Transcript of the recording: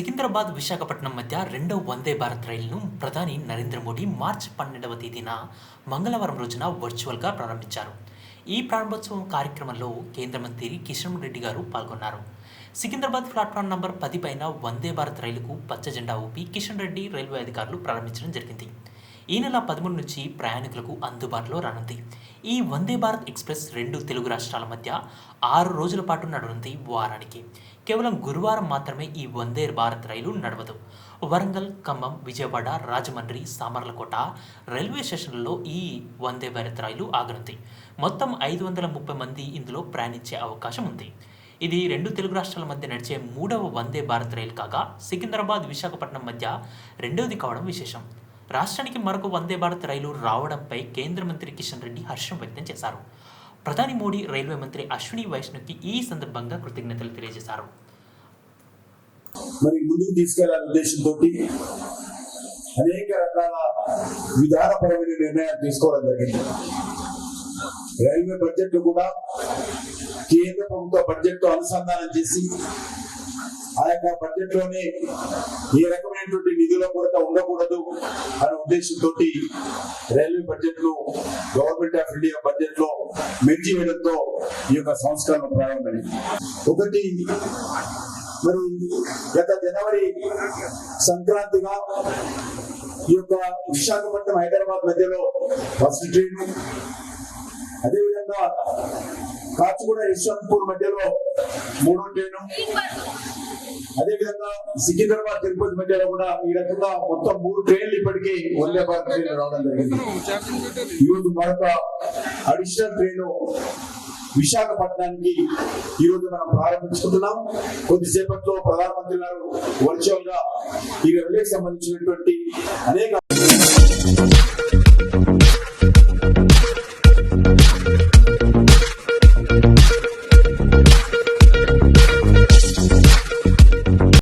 సికింద్రాబాద్ విశాఖపట్నం మధ్య రెండో వందే భారత్ రైలును ప్రధాని నరేంద్ర మోడీ మార్చి పన్నెండవ తేదీన మంగళవారం రోజున వర్చువల్గా ప్రారంభించారు. ఈ ప్రారంభోత్సవం కార్యక్రమంలో కేంద్ర మంత్రి కిషన్ రెడ్డి గారు పాల్గొన్నారు. సికింద్రాబాద్ ప్లాట్ఫామ్ నంబర్ పది పైన వందే భారత్ రైలుకు పచ్చ జెండా ఊపి కిషన్ రెడ్డి రైల్వే అధికారులు ప్రారంభించడం జరిగింది. ఈ నెల పదమూడు నుంచి ప్రయాణికులకు అందుబాటులో రానుంది. ఈ వందే భారత్ ఎక్స్ప్రెస్ రెండు తెలుగు రాష్ట్రాల మధ్య ఆరు రోజుల పాటు నడవనుంది వారానికి. కేవలం గురువారం మాత్రమే ఈ వందే భారత్ రైలు నడవదు. వరంగల్ ఖమ్మం విజయవాడ రాజమండ్రి సామర్లకోట రైల్వే స్టేషన్లలో ఈ వందే భారత్ రైలు ఆగనుంది. మొత్తం ఐదు వందల ముప్పై మంది ఇందులో ప్రయాణించే అవకాశం ఉంది. ఇది రెండు తెలుగు రాష్ట్రాల మధ్య నడిచే మూడవ వందే భారత్ రైలు కాగా సికింద్రాబాద్ విశాఖపట్నం మధ్య రెండవది కావడం విశేషం. రాష్ట్రానికి మరొక వందే భారత్ రైలు రావడంపై కేంద్ర మంత్రి కిషన్ రెడ్డి హర్షం వ్యక్తం చేశారు. ప్రధాని మోడీ రైల్వే మంత్రి అశ్విని వైష్ణవ్కి ఈ సందర్భంగా కృతజ్ఞతలు తెలియజేశారు. మరి ముందుకు తీసుకెళ్ళాలనే ఉద్దేశంతో అనేక రకాల విధానపరమైన నిర్ణయాలు తీసుకోవడం జరిగింది. రైల్వే బడ్జెట్ కూడా కేంద్ర ప్రభుత్వ బడ్జెట్తో అనుసంధానం చేసి ఆ యొక్క బడ్జెట్లోని ఈ రకమైనటువంటి నిధుల కొరత ఉండకూడదు అనే ఉద్దేశంతో రైల్వే బడ్జెట్ను గవర్నమెంట్ ఆఫ్ ఇండియా బడ్జెట్లో మెర్జీ వేయడంతో ఈ యొక్క సంస్కరణ ప్రారంభమైంది. ఒకటి మరి గత జనవరి సంక్రాంతిగా ఈ యొక్క విశాఖపట్నం హైదరాబాద్ మధ్యలో ఫస్ట్ ట్రైన్ అదేవిధంగా కాచిగూడ యశ్వంత్పూర్ మధ్యలో మూడో ట్రైను అదేవిధంగా సికింద్రాబాద్ తిరుపతి మధ్యలో కూడా ఈ రకంగా మొత్తం మూడు ట్రైన్లు ఇప్పటికీ వందే భారత్ ట్రైన్లు రావడం జరిగింది. ఈరోజు మరొక అడిషనల్ ట్రైన్ విశాఖపట్నానికి ఈ రోజు మనం ప్రారంభించుకుంటున్నాం. కొద్దిసేపట్లో ప్రధానమంత్రి గారు వర్చువల్గా ఈ రైల్వేకి సంబంధించినటువంటి అనేక